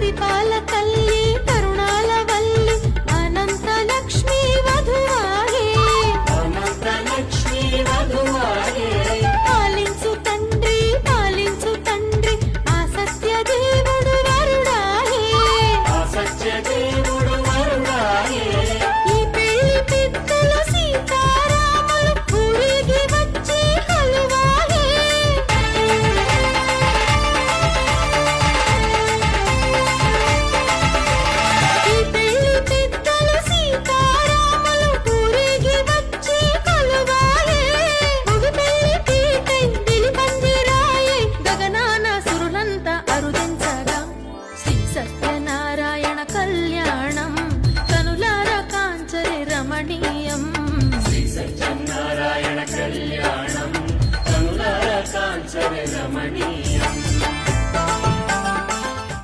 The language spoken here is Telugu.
పరిపాలకల కళ్యాణం కనులార కాంచరి రమణీయం. శ్రీ సత్యనారాయణ కళ్యాణం కనులార కాంచరి రమణీయం.